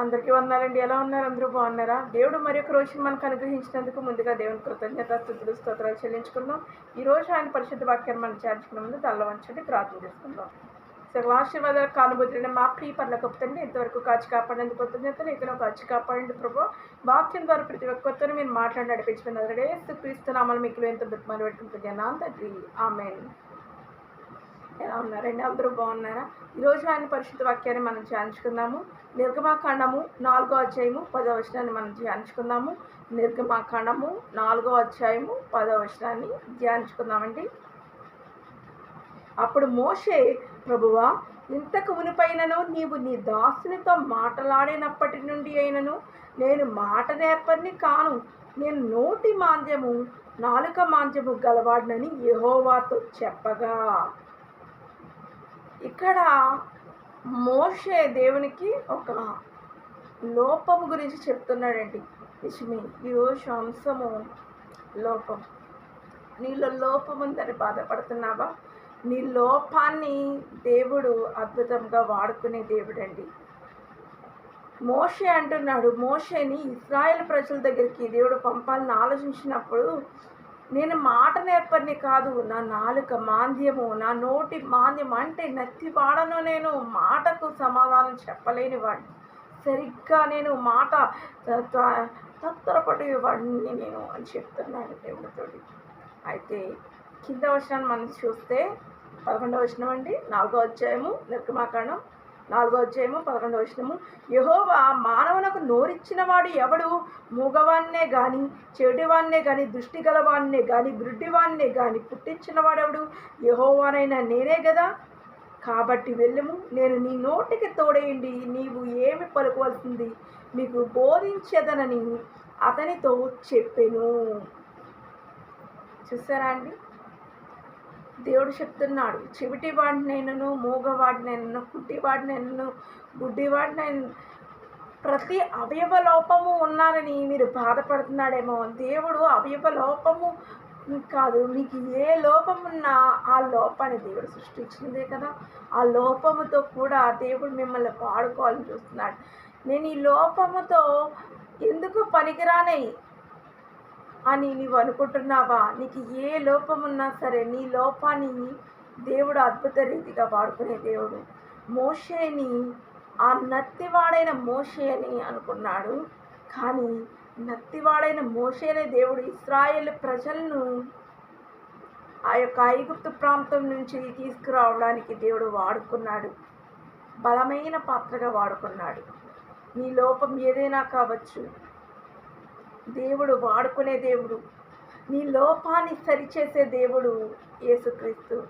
అందరికీ వందాలండి. ఎలా ఉన్నారు? అందరూ బాగున్నారా? దేవుడు మరి ఒక రోజు మనకు అనుగ్రహించినందుకు ముందుగా దేవుని కృతజ్ఞత స్థుతులు స్తోత్రాలు చెల్లించుకుందాం. ఈ రోజు ఆయన పరిశుద్ధ వాక్యాన్ని మనం చేర్చుకున్న ముందు తల్ల వంచండి ప్రార్థన చేసుకుందాం. సగల ఆశీర్వాదాలు కానుబోతున్న మా ప్రియ పనులకు గొప్పతండి ఇంతవరకు కాచి కాపాడేందుకు కృతజ్ఞతలు ఇక్కడ కాచి కాపాడండి ప్రభు. వాక్యం ద్వారా ప్రతి ఒక్కరితో మీరు మాట్లాడి నడిపించుకున్నారు క్రీస్తు నామాలు మీకు ఎంత బతుమాలు పెట్టుకుంటున్నాను. తండ్రి ఆమెన్. ఎలా ఉన్నారండి అందరూ బాగున్నారా? ఈరోజు ఆయన పరిశుద్ధ వాక్యాన్ని మనం ధ్యానించుకుందాము. నిర్గమాకాండము నాలుగో అధ్యాయము పదో వచనాన్ని మనం ధ్యానించుకుందాము. నిర్గమాకాండము నాలుగో అధ్యాయము పదో వచనాన్ని ధ్యానించుకుందామండి. అప్పుడు మోషే ప్రభువా ఇంతకు మునిపైనను నీవు నీ దాసునితో మాట్లాడినప్పటి నుండి అయినను నేను మాట నేర్పని కాను. నేను నోటి మాంద్యము నాలుక మాంద్యము గలవాడినని యహోవాతో చెప్పగా. ఇక్కడ మోషే దేవునికి ఒక లోపము గురించి చెప్తున్నాడండి. నిజమే ఈరోజు అంశము లోపం. నీలో లోపం ఉందని బాధపడుతున్నావా? నీ లోపాన్ని దేవుడు అద్భుతంగా వాడుకునే దేవుడండి. మోషే అంటున్నాడు మోషేని ఇస్రాయేల్ ప్రజల దగ్గరికి దేవుడు పంపాలని ఆలోచించినప్పుడు నేను మాట నేర్పని కాదు నా నాలుక మాంద్యము నా నోటి మాంద్యం అంటే నత్తి వాడను నేను మాటకు సమాధానం చెప్పలేని వాడిని. సరిగ్గా నేను మాట త- త- వాడిని నేను అని చెప్తున్నాను దేవుడితో అయితే కింద వచనాన్ని మనం చూస్తే పదకొండవ వచనం అండి నాలుగో అధ్యాయము నిర్గమాకాండం నాలుగో అధ్యాయము పదకొండవ వచనము. యహోవా మానవునకు నోరిచ్చిన వాడు ఎవడు? మూగవాన్నే గాని చెడువాన్నే గాని దృష్టి గలవాన్నే గాని గుడ్డివాన్నే గాని పుట్టించిన వాడెవడు యహోవానైనా నేనే కదా కాబట్టి వెళ్ళము. నేను నీ నోటికి తోడేయండి నీవు ఏమి పలుకోవాల్సింది? మీకు బోధించదనని అతనితో చెప్పెను. చూసారా అండి? దేవుడు చెప్తున్నాడు చెవిటి వాడినైనను మూగవాడినైనను కుట్టివాడినైనను గుడ్డివాడినైనా ప్రతి అవయవ లోపము ఉన్నారని మీరు బాధపడుతున్నాడేమో. దేవుడు అవయవ లోపము కాదు మీకు ఏ లోపమున్నా ఆ లోపాన్ని దేవుడు సృష్టించిందే కదా. ఆ లోపముతో కూడా దేవుడు మిమ్మల్ని వాడుకోవాలని చూస్తున్నాడు. నేను ఈ లోపముతో ఎందుకు పనికిరానై అని నీవు అనుకుంటున్నావా? నీకు ఏ లోపం ఉన్నా సరే నీ లోపాన్ని దేవుడు అద్భుత రీతిగా వాడుకునే దేవుడు. మోషేని ఆ నత్తివాడైన మోషే అని అనుకున్నాడు. కానీ నత్తివాడైన మోషేనే దేవుడు ఇస్రాయేల్ ప్రజలను ఆ యొక్క ఐగుప్తు ప్రాంతం నుంచి తీసుకురావడానికి దేవుడు వాడుకున్నాడు. బలమైన పాత్రగా వాడుకున్నాడు. నీ లోపం ఏదైనా కావచ్చు. దేవుడు వాడుకునే దేవుడు. నీ లోపాన్ని సరిచేసే దేవుడు యేసుక్రీస్తు.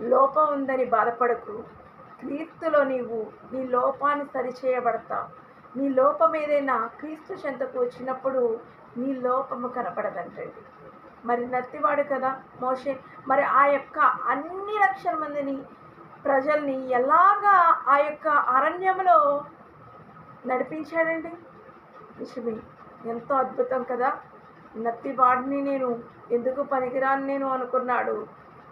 లోపం ఉందని బాధపడకు. క్రీస్తులో నీవు నీ లోపాన్ని సరిచేయబడతావు. నీ లోపం ఏదైనా క్రీస్తు చెంతకు వచ్చినప్పుడు నీ లోపము కనపడదంటండి. మరి నత్తివాడు కదా మోషే. మరి ఆ యొక్క అన్ని లక్షల మందిని ప్రజల్ని ఎలాగా ఆ యొక్క అరణ్యంలో నడిపించాడండి? నిజమే ఎంతో అద్భుతం కదా? నత్తి వాడిని నేను ఎందుకు పనికిరాను నేను అనుకున్నాడు.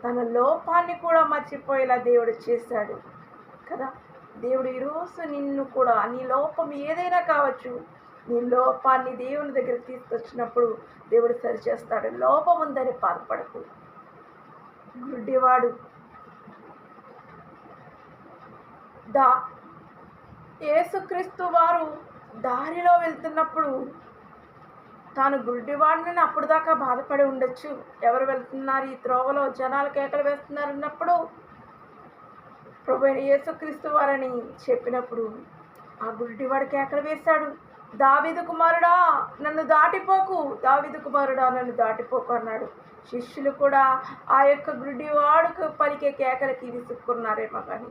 తన లోపాన్ని కూడా మర్చిపోయేలా దేవుడు చేశాడు కదా? దేవుడు ఈరోజు నిన్ను కూడా నీ లోపం ఏదైనా కావచ్చు నీ లోపాన్ని దేవుని దగ్గర తీసుకొచ్చినప్పుడు దేవుడు సరిచేస్తాడు లోపం ఉందని బాధపడకు గుడ్డివాడు. దా. యేసుక్రీస్తు వారు దారిలో వెళ్తున్నప్పుడు తాను గుడ్డివాడిని అప్పుడు దాకా బాధపడి ఉండొచ్చు. ఎవరు వెళ్తున్నారు? ఈ త్రోవలో జనాలు కేకలు వేస్తున్నారు అన్నప్పుడు ప్రభు యేసుక్రీస్తు వారని చెప్పినప్పుడు ఆ గుడ్డివాడు కేకలు వేశాడు. దావిదు కుమారుడా నన్ను దాటిపోకు. దావిదు కుమారుడా నన్ను దాటిపోకు అన్నాడు. శిష్యులు కూడా ఆ యొక్క గుడ్డివాడుకు పలికే కేకలకి విసుక్కున్నారేమో కానీ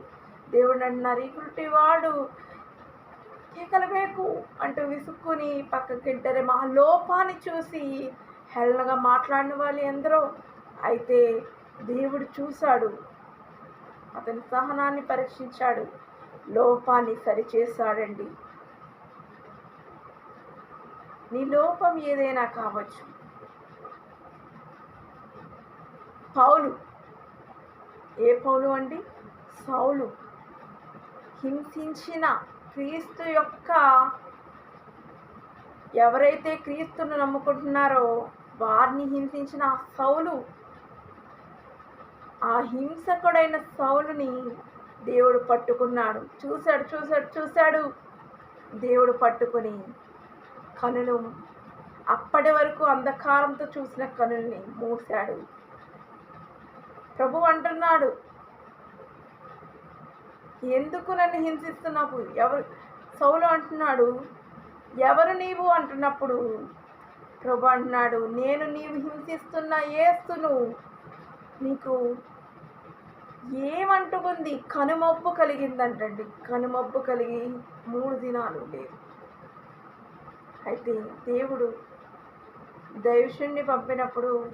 దేవుడు అంటున్నారు ఈ గుడ్డివాడు కేకలు అంటూ విసుక్కుని పక్కకింటారే మా లోపాన్ని చూసి హెల్లగా మాట్లాడిన వాళ్ళు ఎందరో. అయితే దేవుడు చూశాడు. అతని సహనాన్ని పరీక్షించాడు. లోపాన్ని సరిచేశాడండి. నీ లోపం ఏదైనా కావచ్చు. పౌలు. ఏ పౌలు అండి? సౌలు. హింసించిన క్రీస్తు యొక్క ఎవరైతే క్రీస్తును నమ్ముకుంటున్నారో వారిని హింసించిన ఆ సౌలు ఆ హింసకుడైన సౌలుని దేవుడు పట్టుకున్నాడు. చూశాడు చూశాడు చూశాడు. దేవుడు పట్టుకొని కనులు అప్పటి వరకు అంధకారంతో చూసిన కనుల్ని మూసాడు ప్రభు అంటున్నాడు ఎందుకు నన్ను హింసిస్తున్నావు? ఎవరు సౌలు అంటున్నాడు ఎవరు నీవు అంటున్నప్పుడు? ప్రభు అంటున్నాడు నేను నీవు హింసిస్తున్న ఏస్తును. నీకు ఏమంటుకుంది? కనుమబ్బు కలిగిందంటండి. కనుమబ్బు కలిగి మూడు దినాలు లేదు అయితే దేవుడు దైవశుణ్ణి పంపినప్పుడు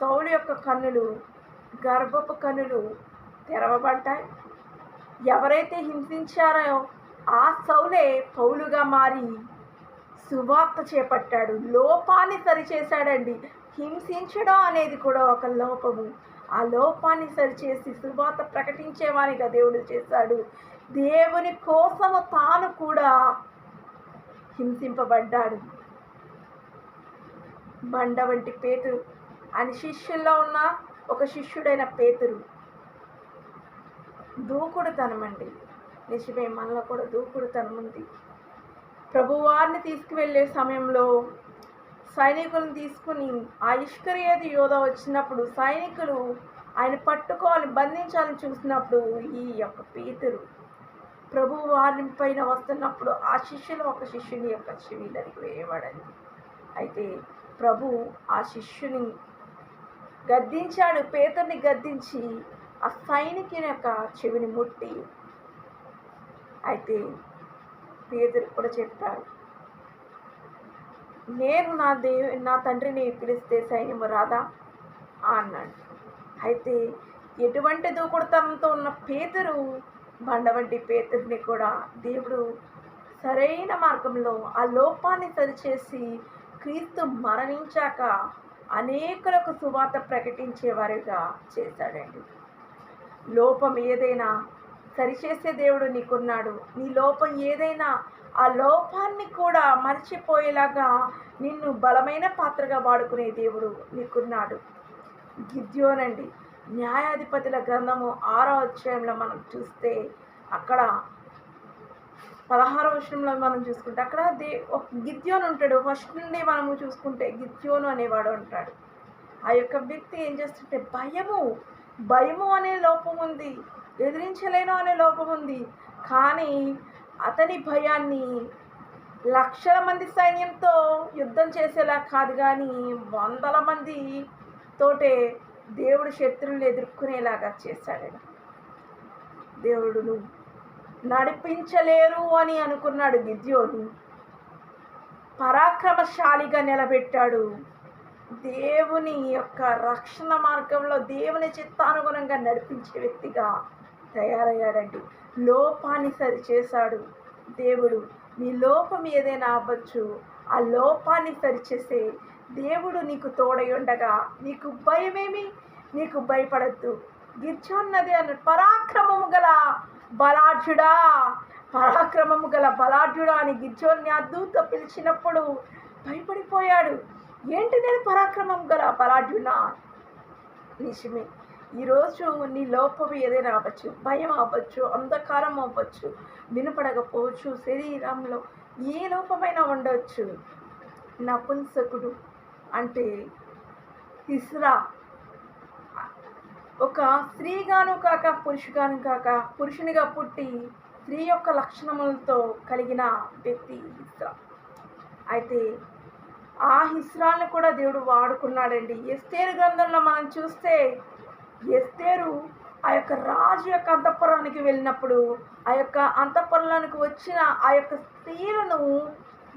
సౌలు యొక్క కన్నులు గర్భపు కన్నులు తెరవబడ్డాయి. ఎవరైతే హింసించారో ఆ సౌలే పౌలుగా మారి సువార్త చేపట్టాడు. లోపాన్ని సరిచేశాడండి. హింసించడం అనేది కూడా ఒక లోపము. ఆ లోపాన్ని సరిచేసి సువార్త ప్రకటించేవానిగా దేవుడు చేశాడు. దేవుని కోసము తాను కూడా హింసింపబడ్డాడు. బండ వంటి పేతురు. అని శిష్యుల్లో ఉన్న ఒక శిష్యుడైన పేతురు. దూకుడుతనం అండి నిజమే మనలో కూడా దూకుడుతనం ఉంది ప్రభువారిని తీసుకువెళ్ళే సమయంలో సైనికులను తీసుకుని ఆ ఇష్కరియేది యోధ వచ్చినప్పుడు సైనికులు ఆయన పట్టుకోవాలి బంధించాలని చూసినప్పుడు ఈ యొక్క పీతురు ప్రభు వారి పైన వస్తున్నప్పుడు ఆ శిష్యులు ఒక శిష్యుని యొక్క చెవి వేయబడండి అయితే ప్రభు ఆ శిష్యుని గద్దించాడు పేతుర్ని గద్దించి ఆ సైనికుని యొక్క చెవిని ముట్టి అయితే పేదరు కూడా చెప్పారు. నేను నా దేవు నా తండ్రిని పిలిస్తే సైన్యము రాదా? అన్నాడు. అయితే ఎటువంటి దూకుడుతనంతో ఉన్న పేదరు బండ వంటి పేదరిని కూడా దేవుడు సరైన మార్గంలో ఆ లోపాన్ని సరిచేసి క్రీస్తు మరణించాక అనేకులకు సువార్త ప్రకటించేవారిగా చేశాడండి. లోపం ఏదైనా సరిచేసే దేవుడు నీకున్నాడు. నీ లోపం ఏదైనా ఆ లోపాన్ని కూడా మర్చిపోయేలాగా నిన్ను బలమైన పాత్రగా వాడుకునే దేవుడు నీకున్నాడు. గిద్యోనండి న్యాయాధిపతుల గ్రంథము ఆరో అధ్యాయంలో మనం చూస్తే అక్కడ పదహారో విషయంలో మనం చూసుకుంటే అక్కడ దే ఒక గిద్యోను ఉంటాడు. ఫస్ట్ నుండి మనము చూసుకుంటే గిద్యోను అనేవాడు ఉంటాడు. ఆ యొక్క వ్యక్తి ఏం చేస్తుంటే భయము భయము అనే లోపం ఉంది ఎదిరించలేను అనే లోపం ఉంది. కానీ అతని భయాన్ని లక్షల మంది సైన్యంతో యుద్ధం చేసేలా కాదు కానీ వందల మంది తోటే దేవుడు శత్రువులు ఎదుర్కొనేలాగా చేశాడండి. దేవుడును నడిపించలేరు అని అనుకున్నాడు గిద్యోను. పరాక్రమశాలిగా నిలబెట్టాడు. దేవుని యొక్క రక్షణ మార్గంలో దేవుని చిత్తానుగుణంగా నడిపించే వ్యక్తిగా తయారయ్యాడండి. లోపాన్ని సరి చేశాడు దేవుడు. నీ లోపం ఏదైనా అవ్వచ్చు ఆ లోపాన్ని సరిచేసే దేవుడు నీకు తోడై ఉండగా నీకు భయమేమి? నీకు భయపడద్దు. గిర్జోన్నది అన్న పరాక్రమము గల బలాఢ్యుడా పరాక్రమము గల బలాఢ్యుడా అని గిర్జోన్ని అద్దుతో పిలిచినప్పుడు భయపడిపోయాడు. ఏంటి నేను పరాక్రమం గల బలాఢ్యునా నిజమే ఈరోజు నీ లోపం ఏదైనా అవ్వచ్చు భయం అవ్వచ్చు అంధకారం అవ్వచ్చు వినపడకపోవచ్చు శరీరంలో ఏ లోపమైనా ఉండవచ్చు నపుంసకుడు అంటే ఇస్రా ఒక స్త్రీగాను కాక పురుషుగాను కాక పురుషునిగా పుట్టి స్త్రీ యొక్క లక్షణములతో కలిగిన వ్యక్తి ఇస్రా. అయితే ఆ హిస్రాన్ని కూడా దేవుడు వాడుకున్నాడండి. ఎస్తేరు గ్రంథంలో మనం చూస్తే ఎస్తేరు ఆ యొక్క రాజు యొక్క అంతఃపురానికి వెళ్ళినప్పుడు ఆ యొక్క అంతఃపురంలోనికి వచ్చిన ఆ యొక్క స్త్రీలను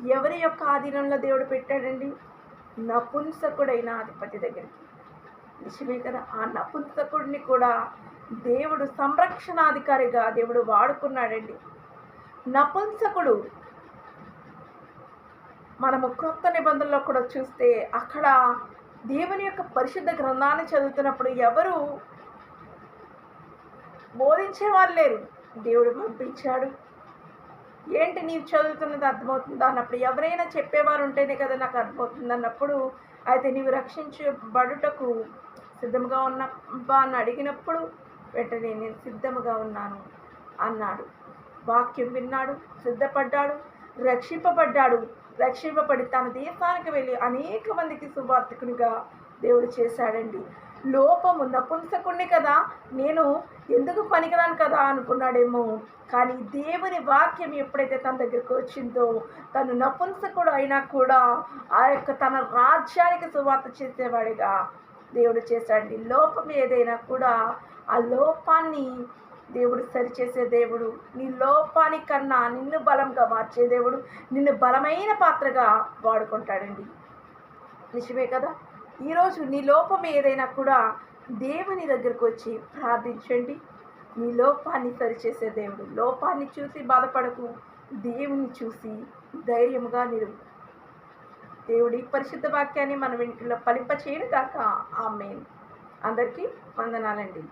ఎవరి యొక్క ఆధీనంలో దేవుడు పెట్టాడండి? నపుంసకుడైన అధిపతి దగ్గరికి. నిజమే కదా? ఆ నపుంసకుడిని కూడా దేవుడు సంరక్షణాధికారిగా దేవుడు వాడుకున్నాడండి. నపుంసకుడు మనము క్రొత్త నిబంధనలో కూడా చూస్తే అక్కడ దేవుని యొక్క పరిశుద్ధ గ్రంథాన్ని చదువుతున్నప్పుడు ఎవరు బోధించేవారు లేరు. దేవుడు పంపించాడు. ఏంటి నీవు చదువుతున్నది అర్థమవుతుంది అన్నప్పుడు ఎవరైనా చెప్పేవారు ఉంటేనే కదా నాకు అర్థమవుతుంది అన్నప్పుడు అయితే నీవు రక్షించబడుటకు సిద్ధంగా ఉన్న అని అడిగినప్పుడు వెంటనే నేను సిద్ధముగా ఉన్నాను అన్నాడు. వాక్యం విన్నాడు సిద్ధపడ్డాడు రక్షింపబడ్డాడు. రక్షింపబడి తన దేశానికి వెళ్ళి అనేక మందికి సువార్థకునిగా దేవుడు చేశాడండి. లోపము నపుంసకుణ్ణి కదా నేను ఎందుకు పనికిరాను కదా అనుకున్నాడేమో. కానీ దేవుని వాక్యం ఎప్పుడైతే తన దగ్గరికి వచ్చిందో తను నపుంసకుడు అయినా కూడా ఆ యొక్క తన రాజ్యానికి సువార్త చేసేవాడిగా దేవుడు చేశాడండి. లోపం ఏదైనా కూడా ఆ లోపాన్ని దేవుడు సరిచేసే దేవుడు. నీ లోపానికన్నా నిన్ను బలంగా మార్చే దేవుడు నిన్ను బలమైన పాత్రగా వాడుకుంటాడండి. నిజమే కదా? ఈరోజు నీ లోపం ఏదైనా కూడా దేవుని దగ్గరకు వచ్చి ప్రార్థించండి. నీ లోపాన్ని సరిచేసే దేవుడు. లోపాన్ని చూసి బాధపడకు. దేవుని చూసి ధైర్యముగా నిలు. దేవుడి పరిశుద్ధ వాక్యాన్ని మన ఇంట్లో పలింప చేయడం కాక ఆమె అందరికీ వందనాలండి.